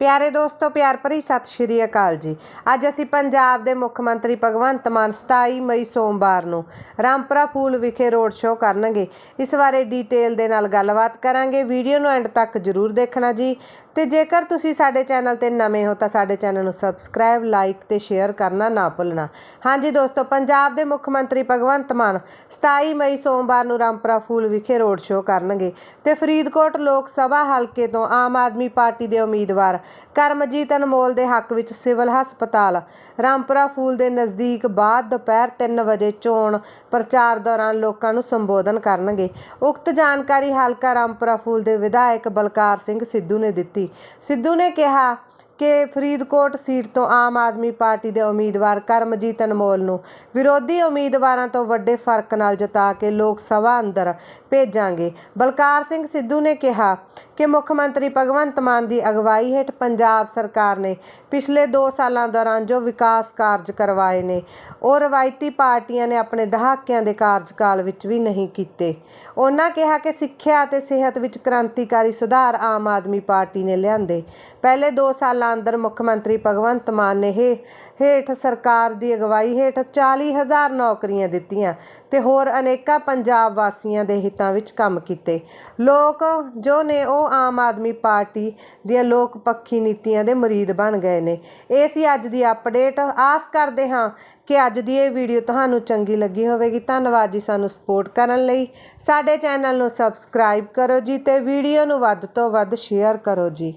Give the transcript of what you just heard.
ਪਿਆਰੇ ਦੋਸਤੋ, ਪਿਆਰ ਭਰੀ ਸਤਿ ਸ਼੍ਰੀ ਅਕਾਲ ਜੀ। ਅੱਜ ਅਸੀਂ ਪੰਜਾਬ ਦੇ ਮੁੱਖ ਮੰਤਰੀ ਭਗਵੰਤ ਮਾਨ 27 ਮਈ ਸੋਮਵਾਰ ਨੂੰ ਰਾਮਪੁਰਾ ਫੂਲ ਵਿਖੇ ਰੋਡ ਸ਼ੋਅ ਕਰਨਗੇ। ਇਸ ਬਾਰੇ ਡੀਟੇਲ ਦੇ ਨਾਲ ਗੱਲਬਾਤ ਕਰਾਂਗੇ। ਵੀਡੀਓ ਨੂੰ ਐਂਡ ਤੱਕ ਜਰੂਰ ਦੇਖਣਾ ਜੀ। ਤੇ ਜੇਕਰ ਤੁਸੀਂ ਸਾਡੇ ਚੈਨਲ ਤੇ ਨਵੇਂ ਹੋ, ਤਾਂ ਸਾਡੇ ਚੈਨਲ ਨੂੰ ਸਬਸਕ੍ਰਾਈਬ, ਲਾਈਕ ਤੇ ਸ਼ੇਅਰ ਕਰਨਾ ਨਾ ਭੁੱਲਣਾ। ਹਾਂਜੀ ਦੋਸਤੋ, ਪੰਜਾਬ ਦੇ ਮੁੱਖ ਮੰਤਰੀ ਭਗਵੰਤ ਮਾਨ 27 ਮਈ ਸੋਮਵਾਰ ਨੂੰ ਰਾਮਪੁਰਾ ਫੂਲ ਵਿਖੇ ਰੋਡ ਸ਼ੋਅ ਕਰਨਗੇ। ਤੇ ਫਰੀਦਕੋਟ ਲੋਕ ਸਭਾ ਹਲਕੇ ਤੋਂ ਆਮ ਆਦਮੀ ਪਾਰਟੀ ਦੇ ਉਮੀਦਵਾਰ ਕਰਮਜੀਤ ਅਨਮੋਲ ਦੇ ਹੱਕ ਵਿੱਚ ਸਿਵਲ ਹਸਪਤਾਲ। ਰਾਮਪੁਰਾ ਫੂਲ ਦੇ ਨਜ਼ਦੀਕ ਬਾਅਦ ਦੁਪਹਿਰ 3 ਵਜੇ ਚੋਣ ਪ੍ਰਚਾਰ ਦੌਰਾਨ ਲੋਕਾਂ ਨੂੰ ਸੰਬੋਧਨ ਕਰਨਗੇ। ਉਕਤ ਜਾਣਕਾਰੀ ਹਲਕਾ ਰਾਮਪੁਰਾ ਫੂਲ ਦੇ ਵਿਧਾਇਕ ਬਲਕਾਰ ਸਿੰਘ ਸਿੱਧੂ ਨੇ ਦਿੱਤੀ। ਸਿੱਧੂ ਨੇ ਕਿਹਾ ਕਿ ਫਰੀਦਕੋਟ ਸੀਟ ਤੋਂ ਆਮ ਆਦਮੀ ਪਾਰਟੀ ਦੇ ਉਮੀਦਵਾਰ ਕਰਮਜੀਤ ਅਨਮੋਲ ਨੂੰ ਵਿਰੋਧੀ ਉਮੀਦਵਾਰਾਂ ਤੋਂ ਵੱਡੇ ਫ਼ਰਕ ਨਾਲ ਜਿਤਾ ਕੇ ਲੋਕ ਸਭਾ ਅੰਦਰ ਭੇਜਾਂਗੇ। ਬਲਕਾਰ ਸਿੰਘ ਸਿੱਧੂ ਨੇ ਕਿਹਾ ਕਿ ਮੁੱਖ ਮੰਤਰੀ ਭਗਵੰਤ ਮਾਨ ਦੀ ਅਗਵਾਈ ਹੇਠ ਪੰਜਾਬ ਸਰਕਾਰ ਨੇ ਪਿਛਲੇ 2 ਸਾਲਾਂ ਦੌਰਾਨ ਜੋ ਵਿਕਾਸ ਕਾਰਜ ਕਰਵਾਏ ਨੇ, ਉਹ ਰਵਾਇਤੀ ਪਾਰਟੀਆਂ ਨੇ ਆਪਣੇ ਦਹਾਕਿਆਂ ਦੇ ਕਾਰਜਕਾਲ ਵਿੱਚ ਵੀ ਨਹੀਂ ਕੀਤੇ। ਉਹਨਾਂ ਕਿਹਾ ਕਿ ਸਿੱਖਿਆ ਅਤੇ ਸਿਹਤ ਵਿੱਚ ਕ੍ਰਾਂਤੀਕਾਰੀ ਸੁਧਾਰ ਆਮ ਆਦਮੀ ਪਾਰਟੀ ਨੇ ਲਿਆਂਦੇ। ਪਹਿਲੇ 2 ਸਾਲਾਂ ਅੰਦਰ ਮੁੱਖ ਮੰਤਰੀ ਭਗਵੰਤ ਮਾਨ ਨੇ ਹੇ ਹੇਠ ਸਰਕਾਰ ਦੀ ਅਗਵਾਈ ਹੇਠ 40000 ਨੌਕਰੀਆਂ ਦਿੱਤੀਆਂ ਤੇ ਹੋਰ ਅਨੇਕਾਂ ਪੰਜਾਬ ਵਾਸੀਆਂ ਦੇ ਹਿੱਤਾਂ ਵਿੱਚ ਕੰਮ ਕੀਤੇ। ਲੋਕ ਜੋ ਨੇ ਉਹ ਆਮ ਆਦਮੀ ਪਾਰਟੀ ਦੀਆਂ ਲੋਕ ਪੱਖੀ ਨੀਤੀਆਂ ਦੇ ਮਰੀਦ ਬਣ ਗਏ ਨੇ। ਇਹ ਸੀ ਅੱਜ ਦੀ ਅਪਡੇਟ ਆਸ ਕਰਦੇ ਹਾਂ ਕਿ ਅੱਜ ਦੀ ਇਹ ਵੀਡੀਓ ਤੁਹਾਨੂੰ ਚੰਗੀ ਲੱਗੀ ਹੋਵੇਗੀ। ਧੰਨਵਾਦ ਜੀ ਸਾਨੂੰ ਸਪੋਰਟ ਕਰਨ ਲਈ। ਸਾਡੇ ਚੈਨਲ ਨੂੰ ਸਬਸਕ੍ਰਾਈਬ ਕਰੋ ਜੀ ਤੇ ਵੀਡੀਓ ਨੂੰ ਵੱਧ ਤੋਂ ਵੱਧ ਸ਼ੇਅਰ ਕਰੋ ਜੀ।